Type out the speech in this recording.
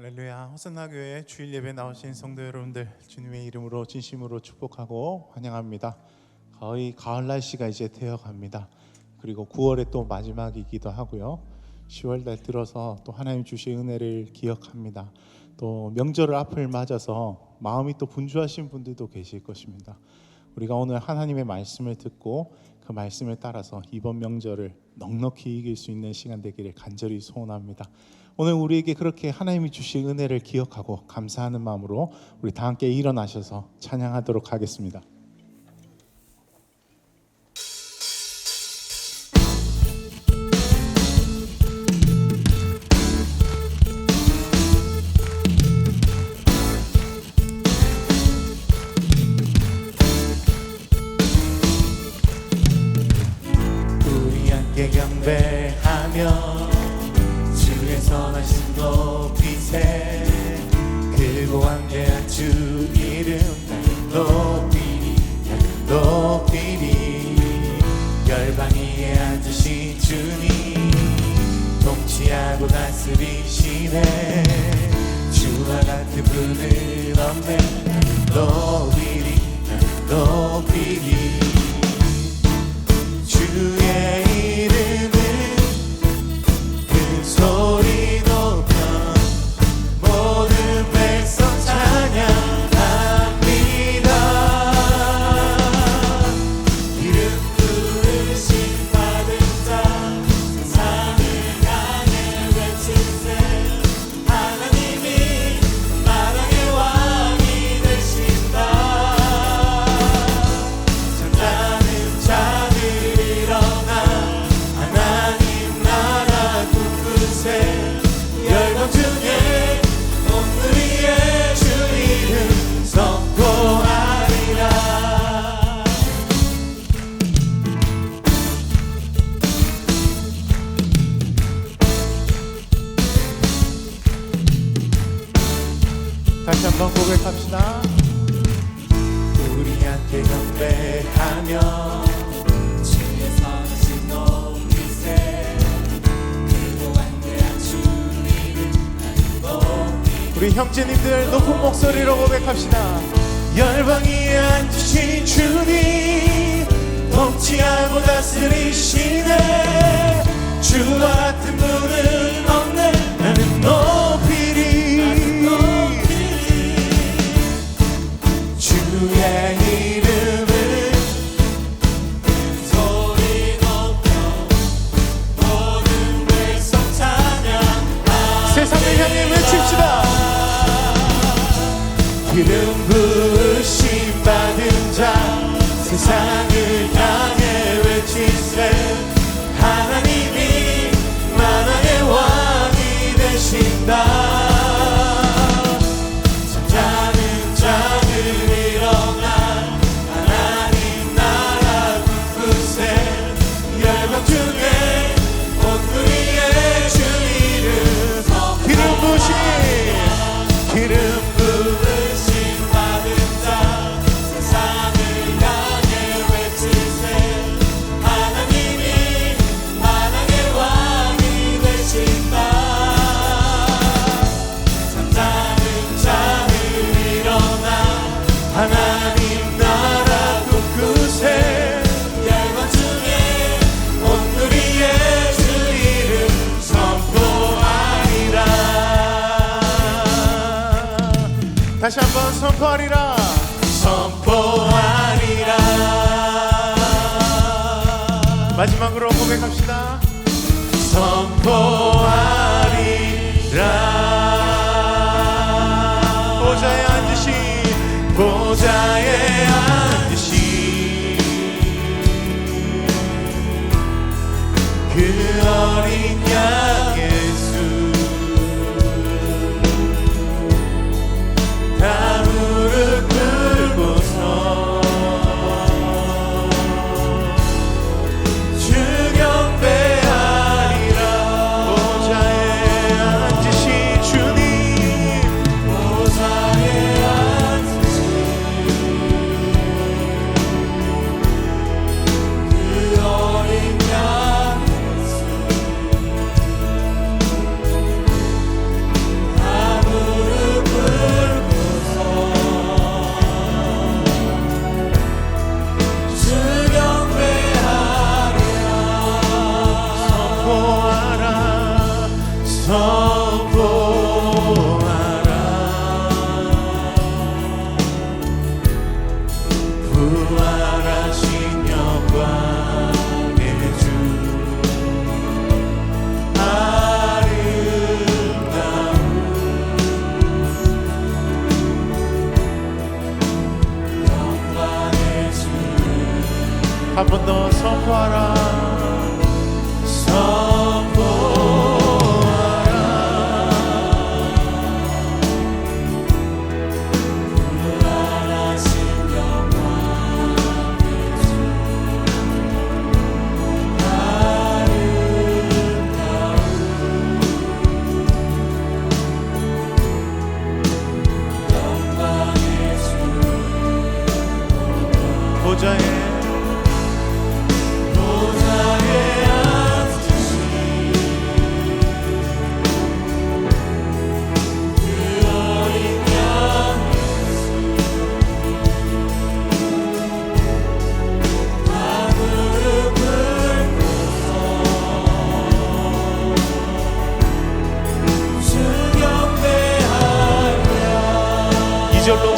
할렐루야 호산나 교회 주일 예배 나오신 성도 여러분들 주님의 이름으로 진심으로 축복하고 환영합니다. 거의 가을 날씨가 이제 되어갑니다. 그리고 9월의 또 마지막이기도 하고요. 10월 달 들어서 또 하나님 주신 은혜를 기억합니다. 또 명절을 앞을 맞아서 마음이 또 분주하신 분들도 계실 것입니다. 우리가 오늘 하나님의 말씀을 듣고 그 말씀을 따라서 이번 명절을 넉넉히 이길 수 있는 시간 되기를 간절히 소원합니다. 오늘 우리에게 그렇게 하나님이 주신 은혜를 기억하고 감사하는 마음으로 우리 다 함께 일어나셔서 찬양하도록 하겠습니다. 우리 함께 경배하며 주의 선하신 높이세 크고 왕대한 주 이름 높이리 높이리. 열방위에 앉으신 주님 통치하고 다스리시네. 주와 같은 분은 없네. 높이리 높이리 경배하며 주의 선하신 높이세 그리고 완대한 주 이름 높이 우리 형제님들 높은 목소리로 고백합시다. 열방위에 앉으신 주님 통치하고 다스리시네. 주와 하나님 나라 곳곳에 열방 중에 온누리의 주 이름 선포하리라. 다시 한번 선포하리라. 선포하리라. 마지막으로 고백합시다. 선포하리라 그 어린 양 한 번 더 선포하라. 수경